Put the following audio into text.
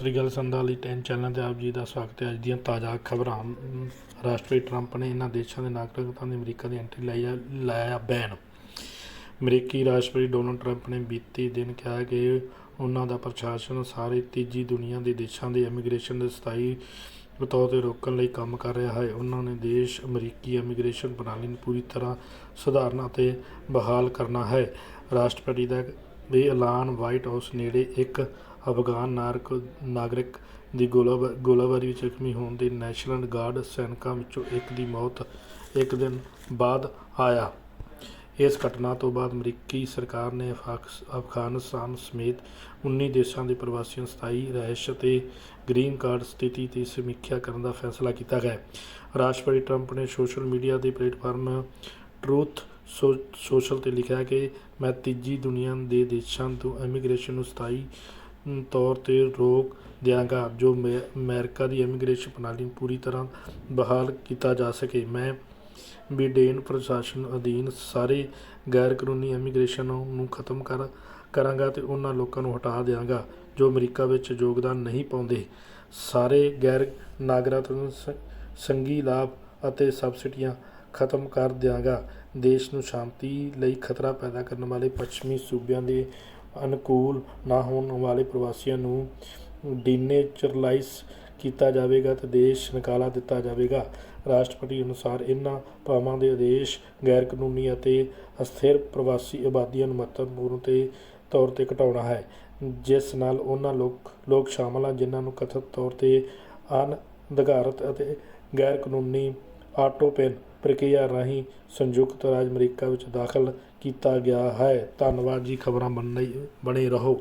ਸ੍ਰੀ ਗੱਲ ਸੰਧਾ ਲਈ 10 ਚੈਨਲ ਤੇ ਆਪ ਜੀ ਦਾ ਸਵਾਗਤ ਹੈ। ਅੱਜ ਦੀਆਂ ਤਾਜ਼ਾ ਖਬਰਾਂ। ਅਮ, ਰਾਸ਼ਟਰਪਤੀ ਟਰੰਪ ਨੇ ਇਹਨਾਂ ਦੇਸ਼ਾਂ ਦੇ ਨਾਗਰਿਕਾਂ ਦੀ ਅਮਰੀਕਾ ਦੀ ਐਂਟਰੀ ਲਈ ਲਾਇਆ ਬੈਨ। ਅਮਰੀਕੀ ਰਾਸ਼ਟਰਪਤੀ ਡੋਨਲਡ ਟਰੰਪ ਨੇ ਬੀਤੀ ਦਿਨ ਕਿਹਾ ਕਿ ਉਹਨਾਂ ਦਾ ਪ੍ਰਸ਼ਾਸਨ ਸਾਰੇ ਤੀਜੀ ਦੁਨੀਆ ਦੇ ਦੇਸ਼ਾਂ ਦੇ ਇਮੀਗ੍ਰੇਸ਼ਨ ਦੇ ਸਥਾਈ ਤੌਰ ਤੇ ਰੋਕਣ ਲਈ ਕੰਮ ਕਰ ਰਿਹਾ ਹੈ। ਉਹਨਾਂ ਨੇ ਦੇਸ਼ ਅਮਰੀਕੀ ਇਮੀਗ੍ਰੇਸ਼ਨ ਪ੍ਰਣਾਲੀ ਨੂੰ ਪੂਰੀ ਤਰ੍ਹਾਂ ਸੁਧਾਰਨਾ ਅਤੇ ਬਹਾਲ ਕਰਨਾ ਹੈ। ਰਾਸ਼ਟਰਪਤੀ ਦਾ ਇਹ ਐਲਾਨ ਵਾਈਟ ਹਾਊਸ ਨੇੜੇ ਇੱਕ ਅਫਗਾਨ ਨਾਰਕ ਨਾਗਰਿਕ ਦੀ ਗੋਲਾਬ, ਗੋਲਾਬਾਰੀ ਵਿੱਚ ਜ਼ਖਮੀ ਹੋਣ ਦੇ ਨੈਸ਼ਨਲ ਗਾਰਡ ਸੈਨਿਕਾਂ ਵਿੱਚੋਂ ਇੱਕ ਦੀ ਮੌਤ ਇੱਕ ਦਿਨ ਬਾਅਦ ਆਇਆ। ਇਸ ਘਟਨਾ ਤੋਂ ਬਾਅਦ ਅਮਰੀਕੀ ਸਰਕਾਰ ਨੇ ਅਫਗਾਨਿਸਤਾਨ ਸਮੇਤ 19 ਦੇਸ਼ਾਂ ਦੇ ਪ੍ਰਵਾਸੀਆਂ 27 ਰਹਿਸ਼ ਤੇ ਗ੍ਰੀਨ ਕਾਰਡ ਸਥਿਤੀ ਦੀ ਸਮੀਖਿਆ ਕਰਨ ਦਾ ਫੈਸਲਾ ਕੀਤਾ ਹੈ ਰਾਸ਼ਟਰਪਤੀ ਟਰੰਪ ਨੇ ਸੋਸ਼ਲ ਮੀਡੀਆ ਦੇ ਪਲੇਟਫਾਰਮ ਟਰੂਥ ਸੋਸ਼ਲ ਤੇ ਲਿਖਿਆ ਕਿ ਮੈਂ ਤੀਜੀ ਦੁਨੀਆ ਦੇ ਦੇਸ਼ਾਂ ਤੋਂ ਇਮੀਗ੍ਰੇਸ਼ਨ ਨੂੰ 27 तौर ते रोक देंगा जो अमेरिका ਦੀ ਇਮੀਗ੍ਰੇਸ਼ਨ ਪ੍ਰਣਾਲੀ ਨੂੰ ਪੂਰੀ ਤਰ੍ਹਾਂ ਬਹਾਲ ਕੀਤਾ ਜਾ ਸਕੇ। ਮੈਂ ਬਿਡੇਨ ਪ੍ਰਸ਼ਾਸਨ ਅਧੀਨ ਸਾਰੇ ਗੈਰ ਕਾਨੂੰਨੀ ਇਮੀਗ੍ਰੇਸ਼ਨ ਨੂੰ ਖਤਮ ਕਰ, ਕਰਾਂਗਾ ਤੇ ਉਹਨਾਂ ਲੋਕਾਂ ਨੂੰ ਹਟਾ ਦਿਆਂਗਾ, ਜੋ ਅਮਰੀਕਾ ਵਿੱਚ ਯੋਗਦਾਨ ਨਹੀਂ ਪਾਉਂਦੇ। ਸਾਰੇ ਗੈਰ ਨਾਗਰਿਕਾਂ ਨੂੰ ਸੰਗੀ ਲਾਭ ਅਤੇ ਸਬਸਿਡੀਆਂ ਖਤਮ ਕਰ ਦਿਆਂਗਾ। ਦੇਸ਼ ਨੂੰ ਸ਼ਾਂਤੀ ਲਈ ਖਤਰਾ ਪੈਦਾ ਕਰਨ ਵਾਲੇ ਪੱਛਮੀ ਸੂਬਿਆਂ ਦੇ ਅਨੁਕੂਲ ਨਾ ਹੋਣ ਵਾਲੇ ਪ੍ਰਵਾਸੀਆਂ ਨੂੰ ਡੀਨੇਚਰਲਾਈਜ਼ ਕੀਤਾ ਜਾਵੇਗਾ ਅਤੇ ਦੇਸ਼ ਨਿਕਾਲਾ ਦਿੱਤਾ ਜਾਵੇਗਾ। ਰਾਸ਼ਟਰਪਤੀ ਅਨੁਸਾਰ ਇਹਨਾਂ ਭਾਵਾਂ ਦੇ ਆਦੇਸ਼ ਗੈਰ ਕਾਨੂੰਨੀ ਅਤੇ ਅਸਥਿਰ ਪ੍ਰਵਾਸੀ ਆਬਾਦੀਆਂ ਨੂੰ ਮਹੱਤਵਪੂਰਨ ਤੇ ਤੌਰ ਤੇ ਘਟਾਉਣਾ ਹੈ, ਜਿਸ ਨਾਲ ਉਹਨਾਂ ਲੋਕ ਲੋਕ ਸ਼ਾਮਲ ਹਨ ਜਿਨ੍ਹਾਂ ਨੂੰ ਕਥਿਤ ਤੌਰ ਤੇ ਅਣਅਧਿਕਾਰਤ ਅਤੇ ਗੈਰ ਕਾਨੂੰਨੀ ਆਟੋਪੇਨ ਪ੍ਰਕਿਰਿਆ ਰਾਹੀਂ ਸੰਯੁਕਤ ਰਾਜ ਅਮਰੀਕਾ ਵਿੱਚ ਦਾਖਲ ਕੀਤਾ ਗਿਆ ਹੈ। ਧੰਨਵਾਦ ਜੀ, ਖਬਰਾਂ ਬਣੇ ਬਣੇ ਰਹੋ।